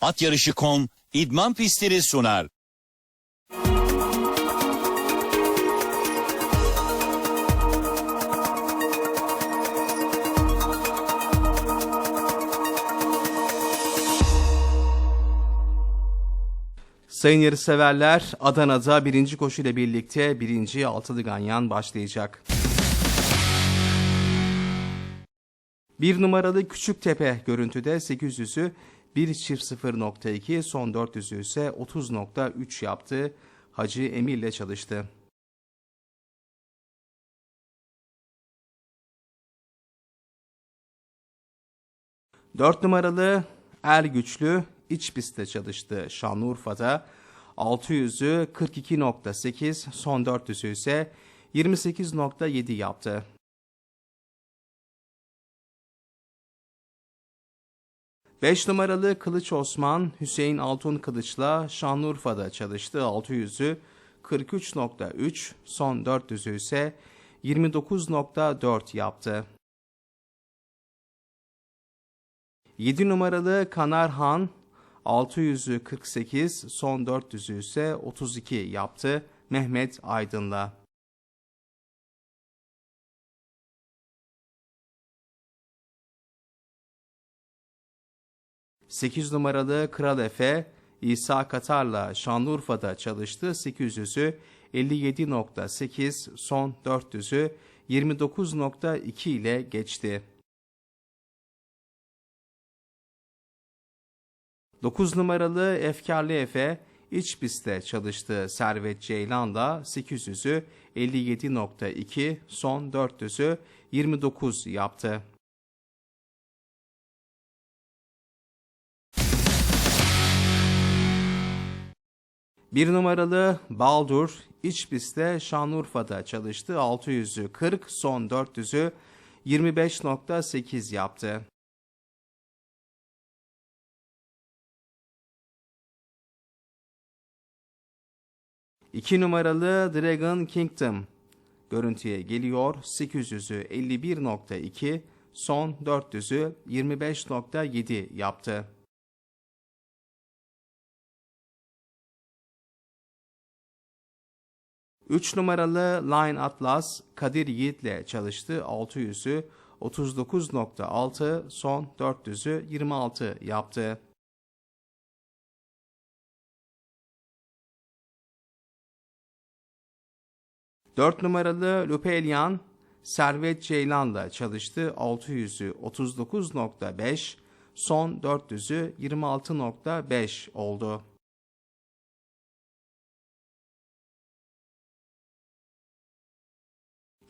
Atyarışı.com idman pistleri sunar. Sayın yarışseverler Adana'da birinci koşuyla birlikte birinci altılı ganyan başlayacak. Bir numaralı Küçüktepe görüntüde 800'ü 1.0.2 son 400'ü ise 30.3 yaptı. Hacı Emir ile çalıştı. Dört numaralı Er Güçlü iç pistte çalıştı. Şanlıurfa'da 600'ü 42.8 son 400'ü ise 28.7 yaptı. Beş numaralı Kılıç Osman Hüseyin Altun Kılıç'la Şanlıurfa'da çalıştı. 600'ü 43.3 son 400'ü ise 29.4 yaptı. 7 numaralı Kanarhan 600'ü 48 son 400'ü ise 32 yaptı Mehmet Aydın'la. Sekiz numaralı Kral Efe İsa Katar'la Şanlıurfa'da çalıştı. 800'ü 57.8 son 400'ü 29.2 ile geçti. 9 numaralı Efkarlı Efe iç pistte çalıştığı Servet Ceylan'la 800'ü 57.2 son 400'ü 29 yaptı. Bir numaralı Baldur iç pistte Şanlıurfa'da çalıştı. 600'ü 40 son 400'ü 25.8 yaptı. 2 numaralı Dragon Kingdom görüntüye geliyor. 800'ü 51.2, son 400'ü 25.7 yaptı. Üç numaralı Line Atlas Kadir Yiğit'le çalıştı. 600'ü 39.6, son 400'ü 26 yaptı. 4 numaralı Lupelian Servet Ceylan'la çalıştı. 600'ü 39.5, son 400'ü 26.5 oldu.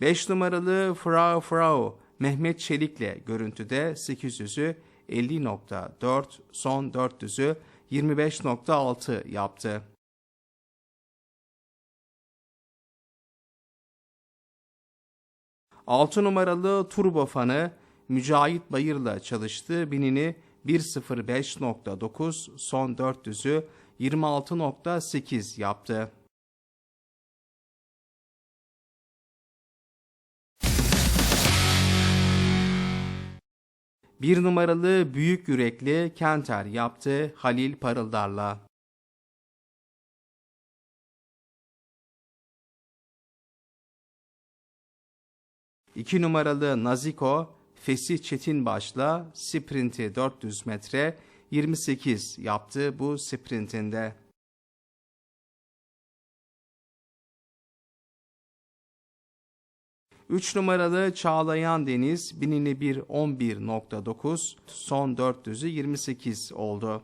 Beş numaralı Frau Frau Mehmet Çelik'le görüntüde 800'ü 50.4, son 400'ü 25.6 yaptı. 6 numaralı turbo fanı Mücahit Bayır'la çalıştı. Binini 1.05.9 son 400'ü 26.8 yaptı. Bir numaralı büyük yürekli Kenter yaptı Halil Parıldar'la. 2 numaralı Naziko Fesih Çetinbaş'la sprinti 400 metre 28 yaptı bu sprintinde. Üç numaralı Çağlayan Deniz binini bir 11.9 son 400'ü 28 oldu.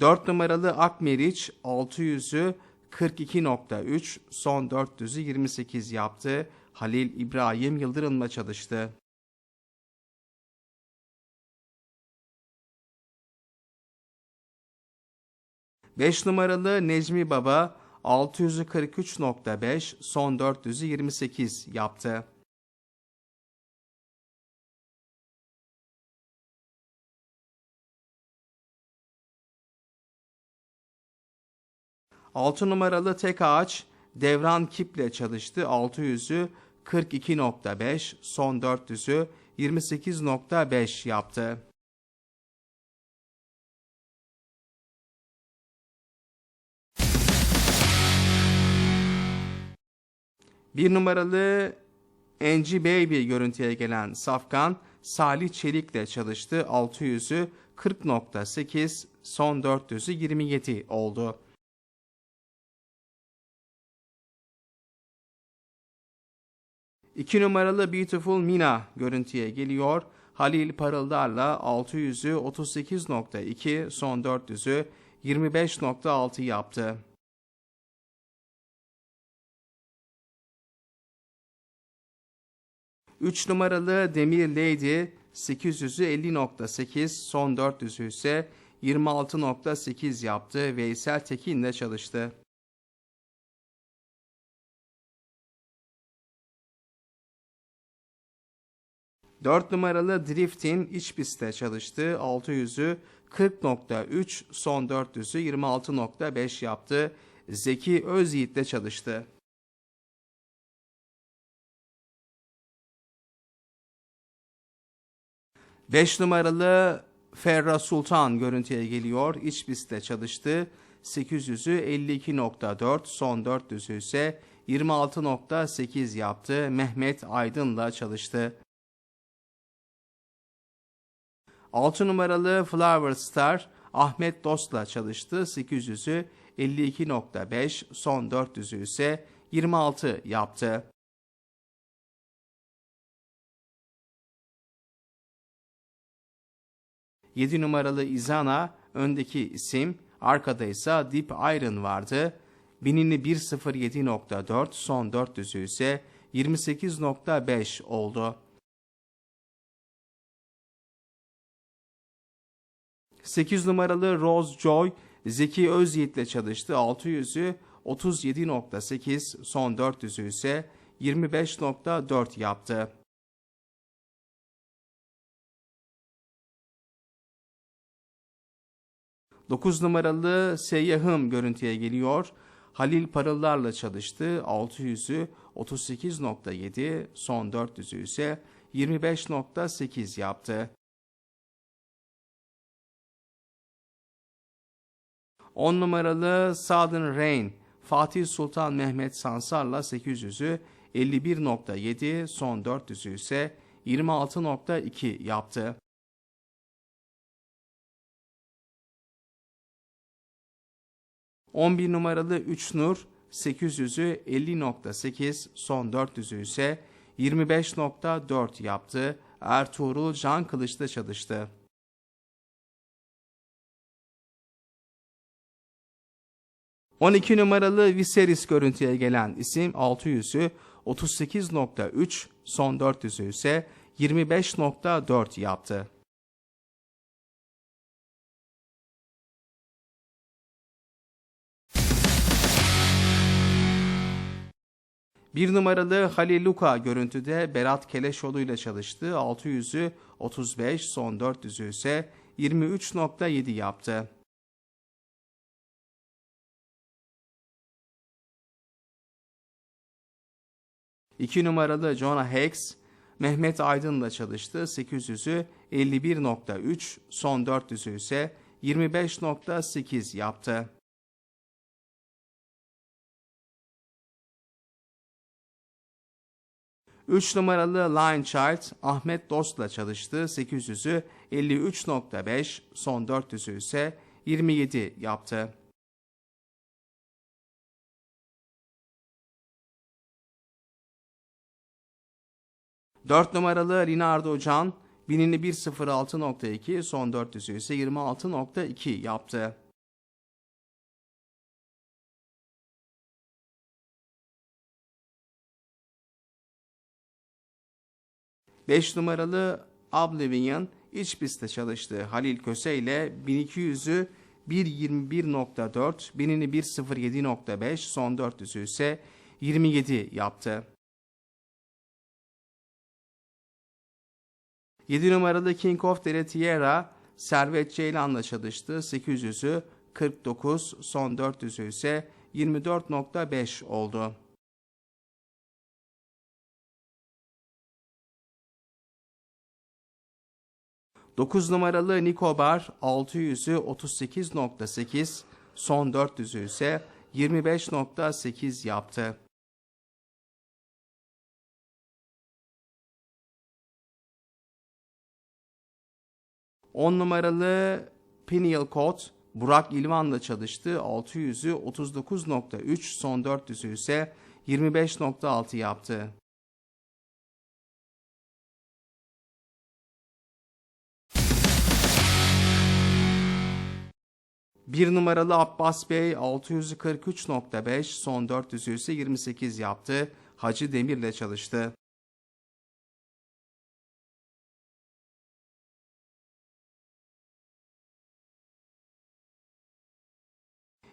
4 numaralı Akmeriç 600'ü 42.3 son 400'ü 28 yaptı. Halil İbrahim Yıldırım'la çalıştı. Beş numaralı Necmi Baba 643.5 son 400'ü 28 yaptı. 6 numaralı tek ağaç Devran Kip'le çalıştı. 600'ü 42.5, son 400'ü 28.5 yaptı. Bir numaralı NG Baby görüntüye gelen Safkan Salih Çelik'le çalıştı. 600'ü 40.8, son 400'ü 27 oldu. İki numaralı Beautiful Mina görüntüye geliyor. Halil Parıldar'la 600'ü 38.2, son 400'ü 25.6 yaptı. 3 numaralı Demir Lady 800'ü 50.8 son 400'ü ise 26.8 yaptı. Veysel Tekin'le çalıştı. Dört numaralı Drift'in iç pistte çalıştı. 600'ü 40.3 son 400'ü 26.5 yaptı. Zeki Özyiğit'le çalıştı. 5 numaralı Ferra Sultan görüntüye geliyor. İç pistte çalıştı. 800'ü 52.4, son 400'ü ise 26.8 yaptı. Mehmet Aydın'la çalıştı. 6 numaralı Flower Star Ahmet Dost'la çalıştı. 800'ü 52.5, son 400'ü ise 26 yaptı. 7 numaralı Izana öndeki isim, arkada ise Deep Iron vardı. Binini 1.07.4, son 400'ü ise 28.5 oldu. 8 numaralı Rose Joy, Zeki Özyiğit'le çalıştı. 600'ü 37.8, son 400'ü ise 25.4 yaptı. 9 numaralı Seyyahım görüntüye geliyor. Halil Parıllar'la çalıştı. 600'ü 38.7, son 400'ü ise 25.8 yaptı. 10 numaralı Southern Rain Fatih Sultan Mehmet Sansar'la 800'ü 51.7, son 400'ü ise 26.2 yaptı. 11 numaralı 3 Nur 800'ü 50.8 son 400'ü ise 25.4 yaptı. Ertuğrul Can Kılıç'ta çalıştı. ...12 numaralı Viserys görüntüye gelen isim 600'ü 38.3, son 400'ü ise 25.4 yaptı. 1 numaralı Halil Luka görüntüde Berat Keleşoğlu ile çalıştı. 600'ü 35, son 400'ü ise 23.7 yaptı. İki numaralı Jonah Hex, Mehmet Aydın'la çalıştı. 800'ü 51.3, son 400'ü ise 25.8 yaptı. 3 numaralı Line Child Ahmet Dost'la çalıştı. 800'ü 53.5, son 400'ü ise 27 yaptı. Dört numaralı Rinaldo Can binini 1.06.2 son 400'ü ise 26.2 yaptı. 5 numaralı Oblivion iç pistte çalıştı. Halil Köse ile 1200'ü 1.21.4, binini 1.07.5, son 400'ü ise 27 yaptı. 7 numaralı King of the Tierra Servet Ceylan'la çalıştı. 800'ü 49, son 400'ü ise 24.5 oldu. Dokuz numaralı Nikobar 600'ü 38.8, son 400'ü ise 25.8 yaptı. On numaralı Pineal Code Burak İlvan'la çalıştı. 600'ü 39.3, son 400'ü ise 25.6 yaptı. Bir numaralı Abbas Bey 643.5, son 400'ü ise 28 yaptı. Hacı Demir'le çalıştı.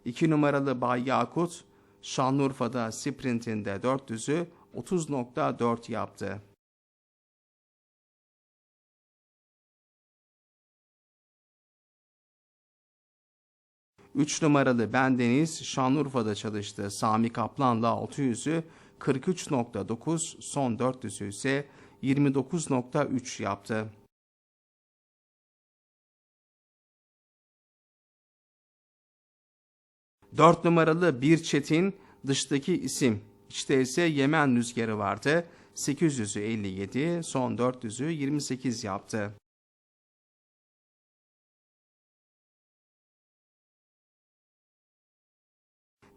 İki numaralı Bay Yakut, Şanlıurfa'da sprintinde 400'ü 30.4 yaptı. Üç numaralı Bendeniz Şanlıurfa'da çalıştı. Sami Kaplan'la 600'ü 43.9, son 400'ü ise 29.3 yaptı. Dört numaralı Bir Çetin dıştaki isim. İçte ise Yemen rüzgarı vardı. 800'ü 57, son 400'ü 28 yaptı.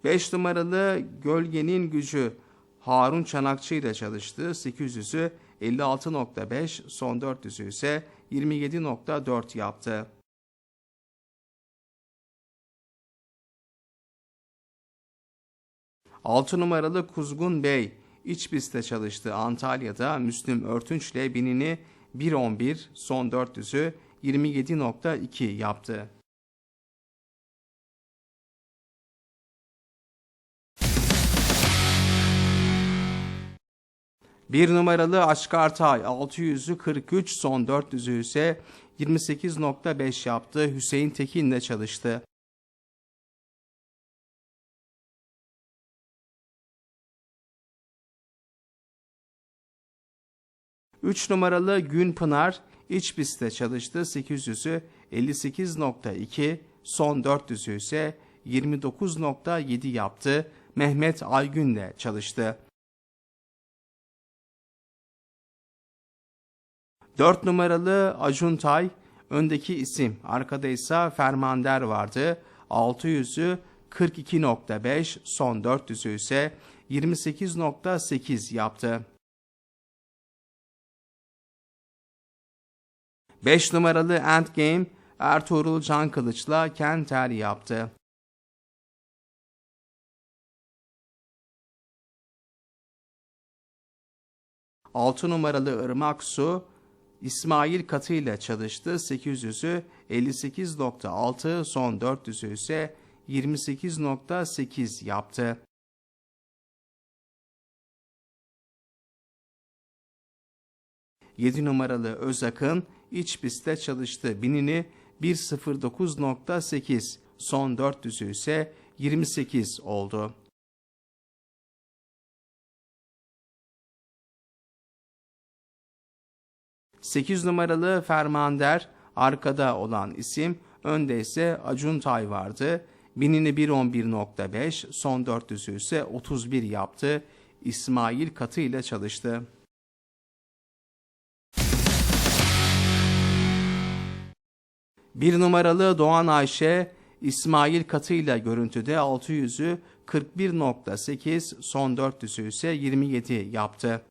Beş numaralı Gölgenin Gücü Harun Çanakçı ile çalıştı. 800'ü 56.5, son 400'ü ise 27.4 yaptı. Altı numaralı Kuzgun Bey iç pistte çalıştı. Antalya'da Müslüm Örtünç ile binini 1.11, son 400'ü 27.2 yaptı. Bir numaralı Aşkartay 600'ü 43, son 400'ü ise 28.5 yaptı. Hüseyin Tekin'le çalıştı. Üç numaralı Günpınar iç pistte çalıştı. 800'ü 58.2, son 400'ü ise 29.7 yaptı. Mehmet Aygün'le çalıştı. 4 numaralı Ajuntay öndeki isim. Arkada ise Fermander vardı. 600'ü 42.5 son 400'ü ise 28.8 yaptı. 5 numaralı Endgame Ertuğrul Can Kılıç'la Kenter yaptı. Altı numaralı Irmak Su İsmail Katı ile çalıştı. 800'ü 58.6, son 400'ü ise 28.8 yaptı. Yedi numaralı Özak'ın iç pistte çalıştı. Binini 1.09.8, son 400'ü ise 28 oldu. 8 numaralı Fermander arkada olan isim, önde ise Acuntay vardı. Binini 1.11.5, son 400'ü ise 31 yaptı. İsmail Katı ile çalıştı. Bir numaralı Doğan Ayşe, İsmail Katı ile görüntüde 600'ü 41.8, son 400'ü ise 27 yaptı.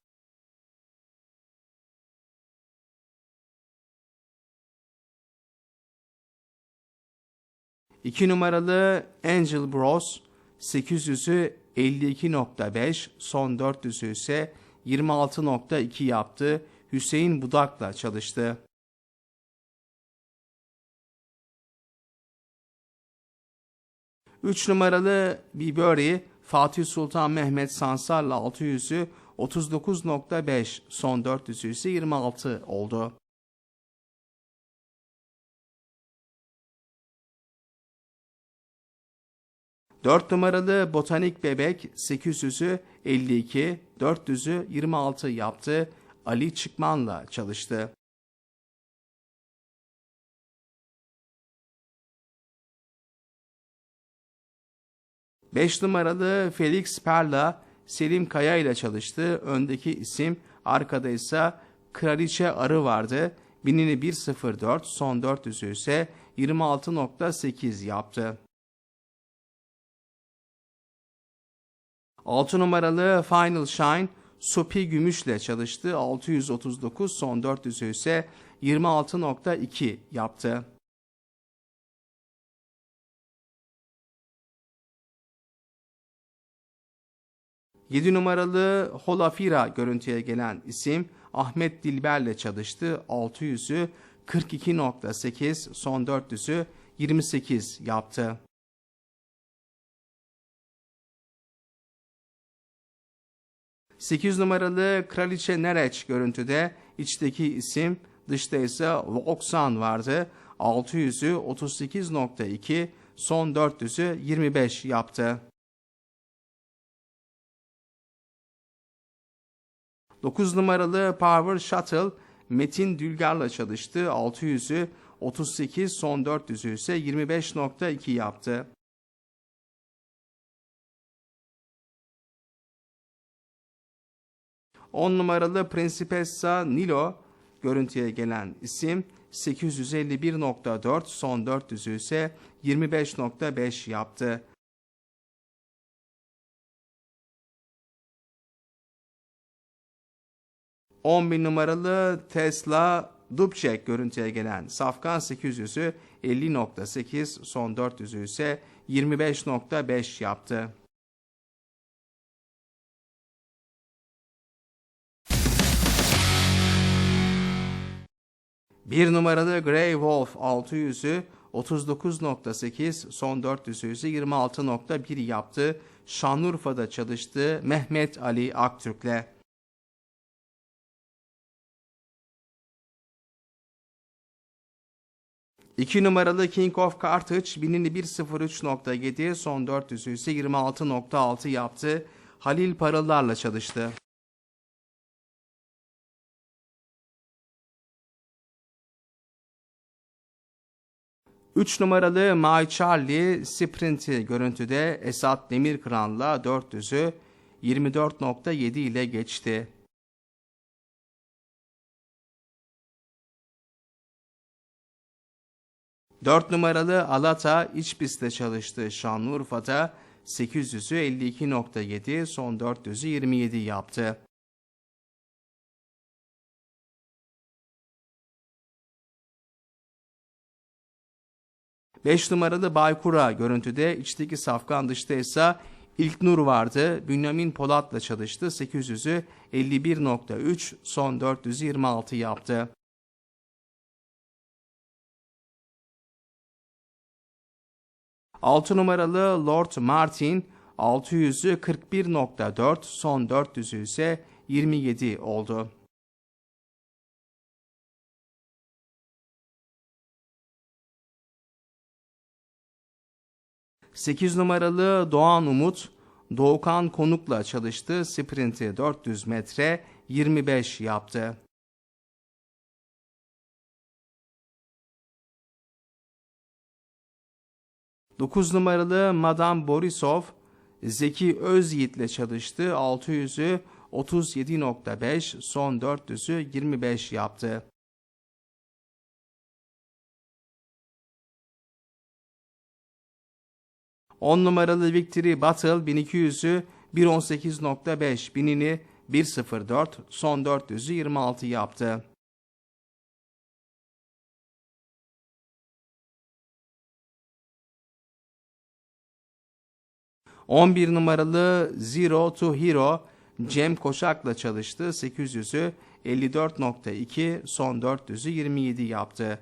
2 numaralı Angel Bros 800'ü 52.5, son 400'ü ise 26.2 yaptı. Hüseyin Budak'la çalıştı. Üç numaralı Biberi Fatih Sultan Mehmet Sansar'la 600'ü 39.5, son 400'ü ise 26 oldu. 4 numaralı Botanik Bebek 800'ü 52, 400'ü 26 yaptı. Ali Çıkman'la çalıştı. Beş numaralı Felix Perla Selim Kaya ile çalıştı. Öndeki isim arkada ise Kraliçe Arı vardı. Binini 1.04 son 400'ü ise 26.8 yaptı. 6 numaralı Final Shine Sopi Gümüş'le çalıştı. 639 son 400'ü ise 26.2 yaptı. Yedi numaralı Holafira görüntüye gelen isim Ahmet Dilber'le çalıştı. 600'ü 42.8 son 400'ü 28 yaptı. Sekiz numaralı Kraliçe Nereç görüntüde içteki isim dışta ise Oksan vardı. 600'ü 38.2 son 400'ü 25 yaptı. 9 numaralı Power Shuttle Metin Dülgar'la çalıştı. 600'ü 38 son 400'ü ise 25.2 yaptı. On numaralı Principessa Nilo görüntüye gelen isim 851.4 son 400'ü ise 25.5 yaptı. 11 numaralı Tesla Dubček görüntüye gelen Safkan 800'ü 50.8 son 400'ü ise 25.5 yaptı. Bir numaralı Grey Wolf 600'ü 39.8 son 400'ü ise 26.1 yaptı. Şanlıurfa'da çalıştı Mehmet Ali Aktürk'le. 2 numaralı King of Carthage binini 1.03.7 son 400'ü ise 26.6 yaptı. Halil Paralar'la çalıştı. Üç numaralı My Charlie Sprint'i görüntüde Esat Demirkıran'la 400'ü 24.7 ile geçti. 4 numaralı Alata iç pistte çalıştı. Şanlıurfa'da 800'ü 52.7 son 400'ü 27 yaptı. Beş numaralı Baykura görüntüde içteki safkan dışta ise İlknur vardı. Bünyamin Polat'la çalıştı. 800'ü 51.3 son 426 yaptı. 6 numaralı Lord Martin 600'ü 41.4 son 400'ü ise 27 oldu. Sekiz numaralı Doğan Umut Doğukan Konuk'la çalıştı. Sprinti 400 metre 25 yaptı. 9 numaralı Madame Borisov Zeki Özyiğit ile çalıştı. 600'ü 37.5 son 400'ü 25 yaptı. On numaralı Victory Battle 1200'ü 1.18.5 binini 1.04 son 400'ü 26 yaptı. 11 numaralı Zero to Hero Cem Koşak'la çalıştı. 800'ü 54.2 son 400'ü 27 yaptı.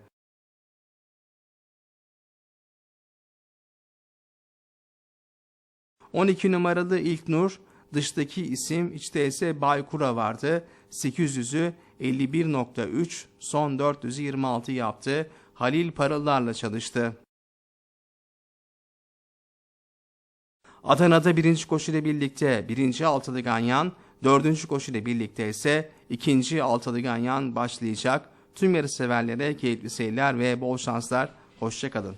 ...12 numaralı İlknur... ...dıştaki isim içte ise Baykura vardı... ...800'ü 51.3... ...son 400'ü 26 yaptı... ...Halil Paralar'la çalıştı. Adana'da birinci koşuyla birlikte birinci altılı ganyan, dördüncü koşuyla birlikte ise ikinci altılı ganyan başlayacak. Tüm yarış severlere keyifli seyirler ve bol şanslar. Hoşçakalın.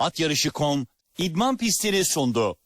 At yarışı.com idman pistini sundu.